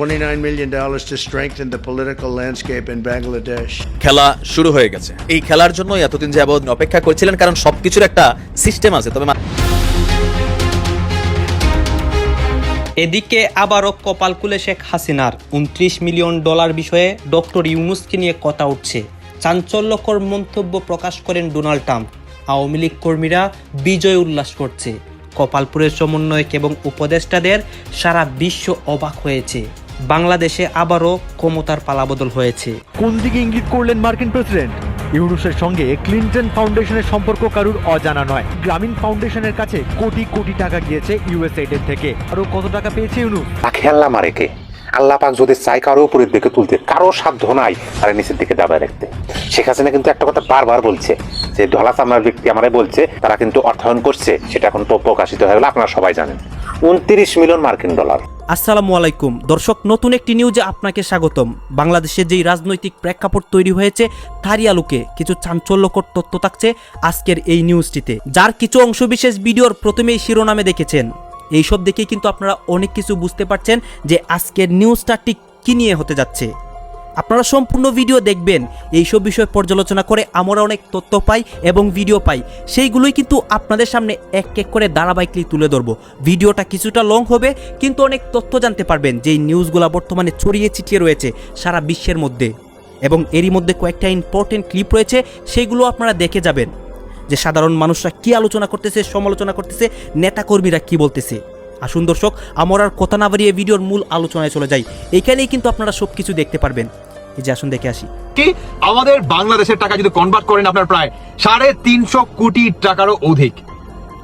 $29 million to strengthen the political landscape in Bangladesh. খেলা শুরু হয়ে গেছে। এই খেলার জন্য এতদিন যাবৎ অপেক্ষা করছিলেন কারণ সবকিছুর একটা সিস্টেম আছে। তবে এদিকে আবারও কপাল খুলে শেখ হাসিনার। উনত্রিশ মিলিয়ন ডলার বিষয়ে ডক্টর ইউনুসকে নিয়ে কথা উঠছে। চাঞ্চল্যকর মন্তব্য প্রকাশ করেন ডোনাল্ড ট্রাম্প। আওয়ামী লীগ কর্মীরা বিজয় উল্লাস করছে। কপালপুরের সমন্বয়ক এবং উপদেষ্টাদের সারা বিশ্ব অবাক হয়েছে। বাংলাদেশে আবারও ক্ষমতার পালাবদল হয়েছে। কোন দিকে ইঙ্গিত করলেন মার্কিন প্রেসিডেন্ট? ইউনুসের সঙ্গে ক্লিন্টন ফাউন্ডেশনের সম্পর্ক কারুর অজানা নয়। গ্রামীণ ফাউন্ডেশনের কাছে কোটি কোটি টাকা গিয়েছে ইউএসএইডের থেকে। আরও কত টাকা পেয়েছে ইউনুস? আল্লাহ মারে কে? আল্লাহ পাক যদি চাই কারও উপরের দিকে তুলতে কারও সাধ্য নাই তারা নিচের দিকে দাবায় রাখতে। শেখ হাসিনা কিন্তু একটা কথা বারবার বলছে যে ধলা চামড়ার ব্যক্তি আমারে বলছে তারা কিন্তু অর্থায়ন করছে সেটা এখন তো প্রকাশিত হয়ে গেল আপনারা সবাই জানেন। উনত্রিশ মিলিয়ন মার্কিন ডলার। আসসালামু আলাইকুম। দর্শক, নতুন একটি নিউজে আপনাকে স্বাগতম। বাংলাদেশে যেই রাজনৈতিক প্রেক্ষাপট তৈরি হয়েছে, তারই আলোকে কিছু চাঞ্চল্যকর তথ্য থাকছে আজকের এই নিউজটিতে। যার কিছু অংশবিশেষ ভিডিওর প্রথমেই শিরোনামে দেখেছেন। এইসব দেখেই কিন্তু আপনারা অনেক কিছু বুঝতে পারছেন যে আজকের নিউজটা ঠিক কী নিয়ে হতে যাচ্ছে। আপনারা সম্পূর্ণ ভিডিও দেখবেন। এইসব বিষয় পর্যালোচনা করে আমরা অনেক তথ্য পাই এবং ভিডিও পাই। সেইগুলোই কিন্তু আপনাদের সামনে এক এক করে ধারাবাহিকলি তুলে ধরবো। ভিডিওটা কিছুটা লং হবে, কিন্তু অনেক তথ্য জানতে পারবেন যেই নিউজগুলো বর্তমানে ছড়িয়ে ছিটিয়ে রয়েছে সারা বিশ্বের মধ্যে। এবং এরই মধ্যে কয়েকটা ইম্পর্টেন্ট ক্লিপ রয়েছে সেইগুলো আপনারা দেখে যাবেন। যে সাধারণ মানুষরা কি আলোচনা করতেছে, সমালোচনা করতেছে, নেতাকর্মীরা কি বলতেছে। আসুন দর্শক, আমার আর কথা না বাড়িয়ে ভিডিওর মূল আলোচনায় চলে যাই। এখানেই কিন্তু আপনারা সব কিছু দেখতে পারবেন। এই যে আসুন, দেখে আসি। কি? আমাদের বাংলাদেশের টাকা যদি কনভার্ট করেন আপনার প্রায় সাড়ে তিনশো কোটি টাকারও অধিক।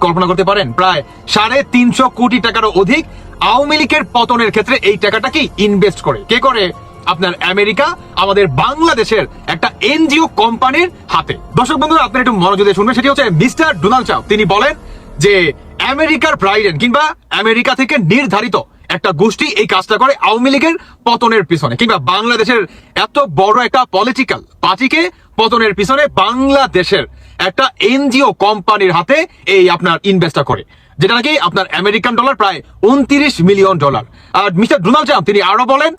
কল্পনা করতে পারেন, প্রায় সাড়ে তিনশো কোটি টাকারও অধিক আওয়ামী লীগের পতনের ক্ষেত্রে এই টাকাটা কি ইনভেস্ট করে? কে করে? আপনার আমেরিকা, আমাদের বাংলাদেশের একটা এনজিও কোম্পানির হাতে। দর্শক বন্ধুরা, আপনার একটু মনোযোগ দিয়ে শুনবেন, সেটি হচ্ছে মিস্টার ডোনাল্ড ট্রাম্প। তিনি বলেন যে আমেরিকার প্রাইডেন্ট কিংবা আমেরিকা থেকে নির্ধারিত একটা গোষ্ঠী এই কাজটা করে আওয়ামী লীগের পতনের পিছনে কিংবা বাংলাদেশের এত বড় একটা পলিটিক্যাল পার্টিকে পতনের পিছনে বাংলাদেশের একটা এনজিও কোম্পানির হাতে এই আপনার ইনভেস্টটা করে, যেটা নাকি আপনার আমেরিকান ডলার প্রায় উনত্রিশ মিলিয়ন ডলার আর মিস্টার ডোনাল্ড ট্রাম্প, তিনি আরও বলেন,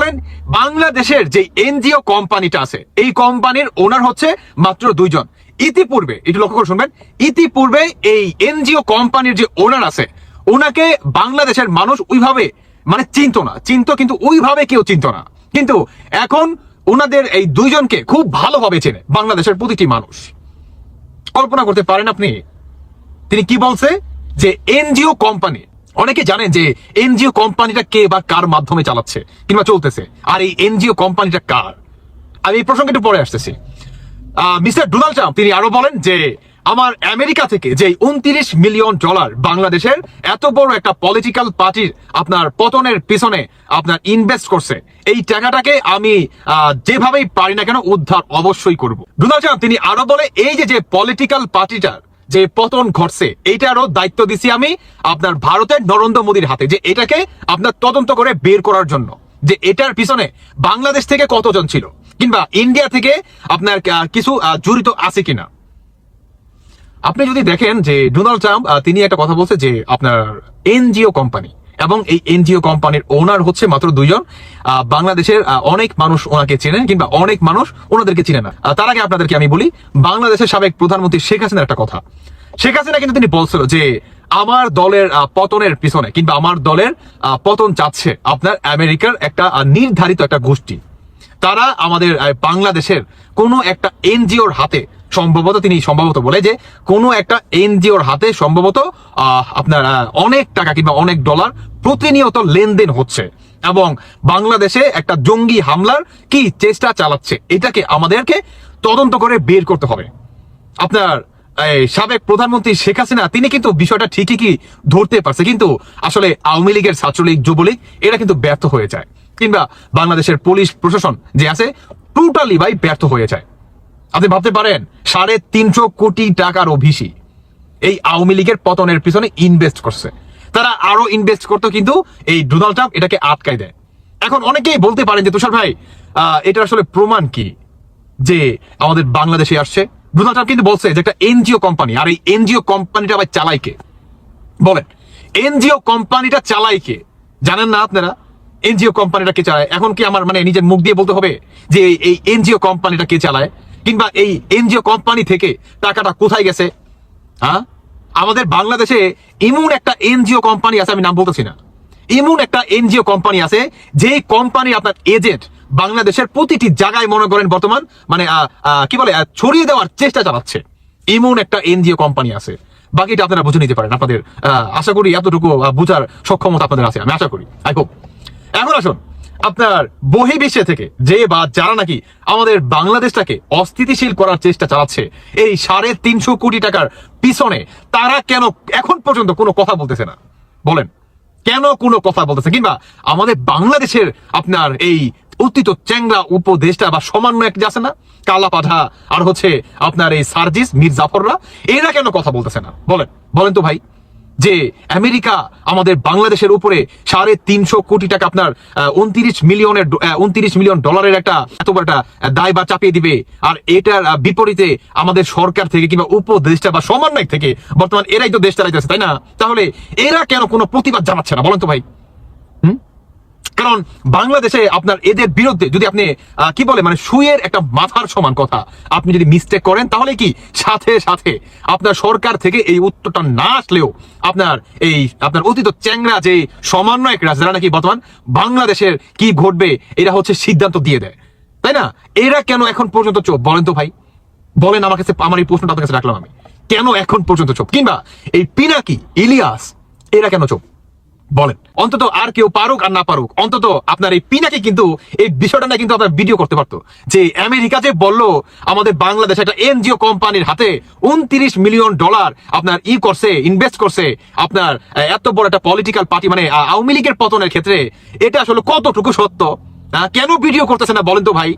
বাংলাদেশের যে এনজিও কোম্পানিটা আছে, এই কোম্পানির ওনার হচ্ছে মাত্র দুইজন। ইতিপূর্বে, একটু লক্ষ্য করে শুনবেন, ইতিপূর্বে এই এনজিও কোম্পানির যে ওনার আছে, ওনাকে বাংলাদেশের মানুষ ওইভাবে মানে চিনতো না, চিনতো কিন্তু ওইভাবে কেউ চিনতো না। কিন্তু এখন ওনাদের এই দুইজনকে খুব ভালোভাবে চেনে বাংলাদেশের প্রতিটি মানুষ। কল্পনা করতে পারেন আপনি, তিনি কি বলছে? যে এনজিও কোম্পানি, অনেকে জানেন যে এনজিও কোম্পানিটা কে বা কার মাধ্যমে চালাচ্ছে কিংবা চলতেছে। আর এই এনজিও কোম্পানিটা কার? আমি এই প্রসঙ্গে একটু পরে আসতেছি। মিস্টার ডোনাল্ড ট্রাম্প, তিনি আরও বলেন যে আমার আমেরিকা থেকে যে উনত্রিশ মিলিয়ন ডলার বাংলাদেশের এত বড় একটা পলিটিক্যাল পার্টির আপনার পতনের পিছনে আপনার ইনভেস্ট করছে, এই টাকাটাকে আমি যেভাবেই পারি না কেন উদ্ধার অবশ্যই করব। ডোনাল্ড ট্রাম্প, তিনি আরও বলে, এই যে যে পলিটিক্যাল পার্টিটার যে পতন ঘটছে, এইটারও দায়িত্ব দিছি আমি আপনার ভারতের নরেন্দ্র মোদীর হাতে, যে এটাকে আপনার তদন্ত করে বের করার জন্য, যে এটার পিছনে বাংলাদেশ থেকে কতজন ছিল কিংবা ইন্ডিয়া থেকে আপনার কিছু জড়িত আছে কিনা? আপনি যদি দেখেন যে ডোনাল্ড ট্রাম্প তিনি একটা কথা বলছে যে আপনার এনজিও কোম্পানি এবং এই এনজিও কোম্পানির ওনার হচ্ছে মাত্র দুইজন। বাংলাদেশের অনেক মানুষ ওনাকে চেনে কিংবা অনেক মানুষ ওনাদেরকে চিনে না। তার আগে আপনাদেরকে আমি বলি, বাংলাদেশের সাবেক প্রধানমন্ত্রী শেখ হাসিনার একটা কথা। শেখ হাসিনা কিন্তু তিনি বলছিল যে আমার দলের পতনের পিছনে কিংবা আমার দলের পতন চাচ্ছে আপনার আমেরিকার একটা নির্ধারিত একটা গোষ্ঠী। তারা আমাদের বাংলাদেশের কোনো একটা এনজিওর হাতে, সম্ভবত তিনি সম্ভবত বলে যে, কোনো একটা এনজিওর হাতে সম্ভবত আপনার অনেক টাকা কিংবা অনেক ডলার প্রতিনিয়ত লেনদেন হচ্ছে। এবং বাংলাদেশে একটা জঙ্গি হামলার কি চেষ্টা চালাচ্ছে, এটাকে আমাদেরকে তদন্ত করে বের করতে হবে। আপনার সাবেক প্রধানমন্ত্রী শেখ হাসিনা, তিনি কিন্তু বিষয়টা ঠিকই কি ধরতে পারছে, কিন্তু আসলে আওয়ামী লীগের ছাত্রলীগ, যুবলীগ, এরা কিন্তু ব্যর্থ হয়ে যায়। কিংবা বাংলাদেশের পুলিশ প্রশাসন যে আছে টোটালি ভাই ব্যর্থ হয়ে যায়। আপনি ভাবতে পারেন, সাড়ে তিনশো কোটি টাকারও বেশি এই আওয়ামী লীগের পতনের পিছনে ইনভেস্ট করছে। তারা আরও ইনভেস্ট করতো কিন্তু এই ডোনাল্ড ট্রাম্প এটাকে আটকাই দেয়। এখন অনেকেই বলতে পারেন যে, তুষার ভাই এটার আসলে প্রমাণ কি? যে আমাদের বাংলাদেশে আসছে। ডোনাল্ড ট্রাম্প কিন্তু বলছে যে, একটা এনজিও কোম্পানি, আর এই এনজিও কোম্পানিটা আবার চালাই কে? বলেন, এনজিও কোম্পানিটা চালাই কে? জানেন না আপনারা? এনজিও কোম্পানিটা কে চালায়? এখন কি আমার মানে নিজের মুখ দিয়ে বলতে হবে যে এই- এনজিও কোম্পানিটা কে চালায়? কিংবা এই এনজিও কোম্পানি থেকে টাকাটা কোথায় গেছে? হ্যাঁ? আমাদের বাংলাদেশে এমন একটা এনজিও কোম্পানি আছে, আমি নাম বলতেছি না। এমন একটা এনজিও কোম্পানি আছে, যে কোম্পানি আপনার এজেন্ট বাংলাদেশের প্রতিটি জায়গায় মনে করেন বর্তমান মানে কি বলে ছড়িয়ে দেওয়ার চেষ্টা চালাচ্ছে। এমন একটা এনজিও কোম্পানি আছে। বাকিটা আপনারা বুঝে নিতে পারেন। আপনাদের আশা করি এতটুকু বোঝার সক্ষমতা আপনাদের আছে, আমি আশা করি। I hope. এখন আসুন, আপনার বহির্বিশ্বে থেকে যে বা যারা নাকি আমাদের বাংলাদেশটাকে অস্থিতিশীল করার চেষ্টা চালাচ্ছে, এই সাড়ে তিনশো কোটি টাকার পিছনে তারা কেন এখন পর্যন্ত কোনো কথা বলতেছে না? বলেন, কেন কোনো কথা বলতেছে? কিংবা আমাদের বাংলাদেশের আপনার এই অতীত চ্যাংরা উপদেশটা বা সমান্য এক যাচ্ছে না? কালা পাঠা আর হচ্ছে আপনার এই সার্জিস মীর জাফররা এরা কেন কথা বলতেছে না? বলেন বলেন তো ভাই। যে আমেরিকা আমাদের বাংলাদেশের উপরে সাড়ে তিনশো কোটি টাকা আপনার উনত্রিশ মিলিয়নের উনত্রিশ মিলিয়ন ডলারের একটা, এত বড় একটা দায় বা চাপিয়ে দিবে। আর এটার বিপরীতে আমাদের সরকার থেকে কিংবা উপদেষ্টা বা সমন্বয় থেকে, বর্তমান এরাই তো দেশ চালাইতেছে, তাই না? তাহলে এরা কেন কোনো প্রতিবাদ জানাচ্ছে না? বলেন তো ভাই। কারণ বাংলাদেশে আপনার এদের বিরুদ্ধে যদি আপনি কি বলে মানে সুয়ের একটা মাথার সমান কথা, আপনি যদি মিস্টেক করেন, তাহলে কি? সাথে সাথে। আপনার সরকার থেকে এই উত্তরটা না আসলেও আপনার এই, আপনার অতীত চ্যাংরা যে সমন্বয়করা যারা নাকি বর্তমান, বাংলাদেশের কি ঘটবে, এরা হচ্ছে সিদ্ধান্ত দিয়ে দেয়। তাই না? এরা কেন এখন পর্যন্ত চোখ বলেন তো ভাই। বলেন আমার কাছে, আমার এই প্রশ্নটা আপনার কাছে রাখলাম আমি। কেন এখন পর্যন্ত চোখ কিংবা এই পিনাকি, ইলিয়াস, এরা কেন চোখ বলেন। অন্তত আর কেউ পারুক আর না পারুক। অন্তত আপনার এই পিনাকে কিন্তু, এই বিষয়টা না কিন্তু আপনার ভিডিও করতে পারতো। যে আমেরিকা যে বলল, আমাদের বাংলাদেশ একটা এনজিও কোম্পানির হাতে উনত্রিশ মিলিয়ন ডলার আপনার ই করছে ইনভেস্ট করছে। আপনার এত বড় একটা পলিটিক্যাল পার্টি মানে আওয়ামী লীগের পতনের ক্ষেত্রে, এটা আসলে কতটুকু সত্য? কেন ভিডিও করতেছে না বলেন তো ভাই?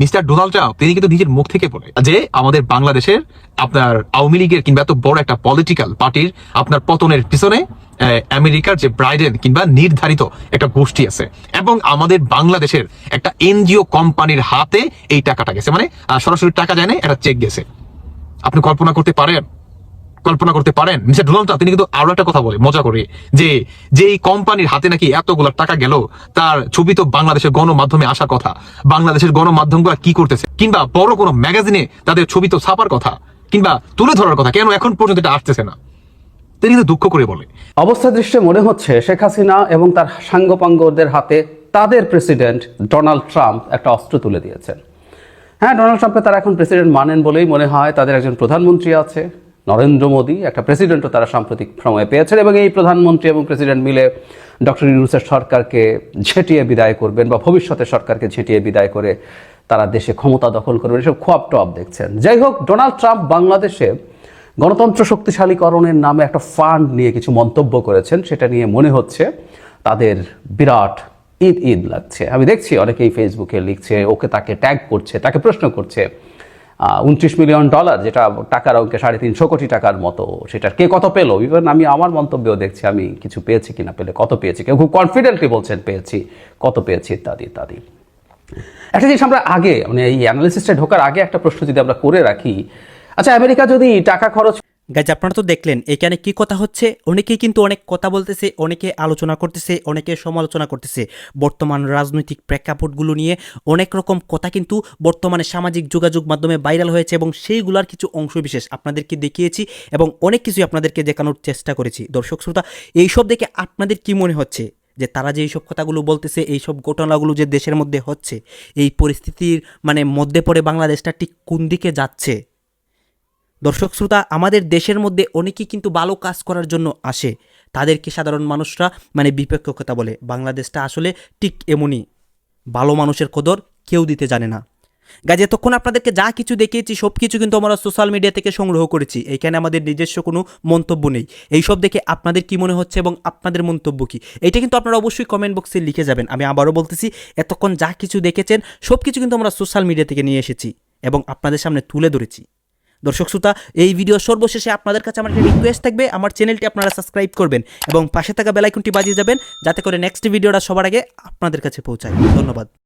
মিস্টার ডোনাল্ড ট্রাম্প, তিনি কিন্তু নিজের মুখ থেকে বলে যে আমাদের বাংলাদেশের আপনার আওয়ামী লীগের কিংবা এত বড় একটা পলিটিক্যাল পার্টির আপনার পতনের পিছনে আমেরিকার যে ব্রাইডেন কিংবা নির্ধারিত একটা গোষ্ঠী আছে এবং আমাদের বাংলাদেশের একটা এনজিও কোম্পানির হাতে এই টাকাটা গেছে। মানে সরাসরি টাকা যায় না একটা চেক গেছে। আপনি কল্পনা করতে পারেন? কল্পনা করতে পারেন। মিস্টার ডোনাল্ড ট্রাম্প, তিনি কিন্তু আরও একটা কথা বলে, মজা করে, যে যেই কোম্পানির হাতে নাকি এতগুলো টাকা গেল, তার ছবি তো বাংলাদেশের গণমাধ্যমে আসার কথা। বাংলাদেশের গণমাধ্যমগুলো কি করতেছে? কিংবা বড় কোনো ম্যাগাজিনে তাদের ছবি তো ছাপার কথা, কিংবা তুলে ধরার কথা, কেন এখন পর্যন্ত এটা আসতেছে না? তিনি কিন্তু দুঃখ করে বলে। অবস্থা দৃষ্টে মনে হচ্ছে শেখ হাসিনা এবং তার সাঙ্গপাঙ্গদের হাতে তাদের প্রেসিডেন্ট ডোনাল্ড ট্রাম্প একটা অস্ত্র তুলে দিয়েছেন। হ্যাঁ ডোনাল্ড ট্রাম্পকে তারা এখন প্রেসিডেন্ট মানেন বলেই মনে হয় তাদের একজন প্রধানমন্ত্রী আছে। নরেন্দ্র মোদী একটা প্রেসিডেন্টও তারা সাম্প্রতিক সময়ে পেয়েছেন এবং এই প্রধানমন্ত্রী এবং প্রেসিডেন্ট মিলে ডক্টর ইউনুসের সরকারকে ঝেঁটিয়ে বিদায় করবেন বা ভবিষ্যতে সরকারকে ঝেঁটিয়ে বিদায় করে তারা দেশে ক্ষমতা দখল করবেন, এসব খোয়াব টপ দেখছেন। যাই হোক, ডোনাল্ড ট্রাম্প বাংলাদেশে গণতন্ত্র শক্তিশালীকরণের নামে একটা ফান্ড নিয়ে কিছু মন্তব্য করেছেন, সেটা নিয়ে মনে হচ্ছে তাদের বিরাট ঈদ ঈদ লাগছে। আমি দেখছি অনেকেই ফেসবুকে লিখছে, ওকে তাকে ট্যাগ করছে, তাকে প্রশ্ন করছে। উনত্রিশ মিলিয়ন ডলার, যেটা টাকার অঙ্কে সাড়ে তিনশো কোটি টাকার মতো সেটার কে কত পেল? ইভেন আমি আমার মন্তব্যেও দেখছি, আমি কিছু পেয়েছি কিনা পেলে কত পেয়েছি, কেউ খুব কনফিডেন্টলি বলছেন পেয়েছি, কত পেয়েছি, ইত্যাদি ইত্যাদি। একটা জিনিস আমরা আগে মানে এই অ্যানালিসিসটা ঢোকার আগে একটা প্রশ্ন যদি আমরা করে রাখি আচ্ছা আমেরিকা যদি টাকা খরচ গাইজ আপনারা তো দেখলেন, এখানে কি কথা হচ্ছে? অনেকেই কিন্তু অনেক কথা বলতেছে, অনেকে আলোচনা করতেছে, অনেকে সমালোচনা করতেছে। বর্তমান রাজনৈতিক প্রেক্ষাপটগুলো নিয়ে অনেক রকম কথা কিন্তু বর্তমানে সামাজিক যোগাযোগ মাধ্যমে ভাইরাল হয়েছে এবং সেইগুলার কিছু অংশবিশেষ আপনাদেরকে দেখিয়েছি এবং অনেক কিছুই আপনাদেরকে দেখানোর চেষ্টা করেছি। দর্শক, শ্রোতা, এইসব দেখে আপনাদের কি মনে হচ্ছে? যে তারা যে এইসব কথাগুলো বলতেছে, এইসব ঘটনাগুলো যে দেশের মধ্যে হচ্ছে, এই পরিস্থিতির মানে মধ্যে পড়ে বাংলাদেশটা ঠিক কোন দিকে যাচ্ছে? দর্শক শ্রোতা, আমাদের দেশের মধ্যে অনেকেই কিন্তু ভালো কাজ করার জন্য আসে। তাদেরকে সাধারণ মানুষরা মানে বিপক্ষ কথা বলে। বাংলাদেশটা আসলে ঠিক এমনই। ভালো মানুষের কদর কেউ দিতে জানে না। গাছ এতক্ষণ আপনাদেরকে যা কিছু দেখিয়েছি, সব কিছু কিন্তু আমরা সোশ্যাল মিডিয়া থেকে সংগ্রহ করেছি। এইখানে আমাদের নিজস্ব কোনো মন্তব্য নেই। এইসব দেখে আপনাদের কি মনে হচ্ছে এবং আপনাদের মন্তব্য কি? এটা কিন্তু আপনারা অবশ্যই কমেন্ট বক্সে লিখে যাবেন। আমি আবারও বলতেছি, এতক্ষণ যা কিছু দেখেছেন, সব কিছু কিন্তু আমরা সোশ্যাল মিডিয়া থেকে নিয়ে এসেছি এবং আপনাদের সামনে তুলে ধরেছি। দর্শক শ্রোতা, এই ভিডিও সর্বশেষে আপনাদের কাছে আমার একটা রিকোয়েস্ট থাকবে। আমার চ্যানেলটি আপনারা সাবস্ক্রাইব করবেন এবং পাশে থাকা বেলাইকনটি বাজিয়ে যাবেন, যাতে করে নেক্সট ভিডিওটা সবার আগে আপনাদের কাছে পৌঁছায়। ধন্যবাদ।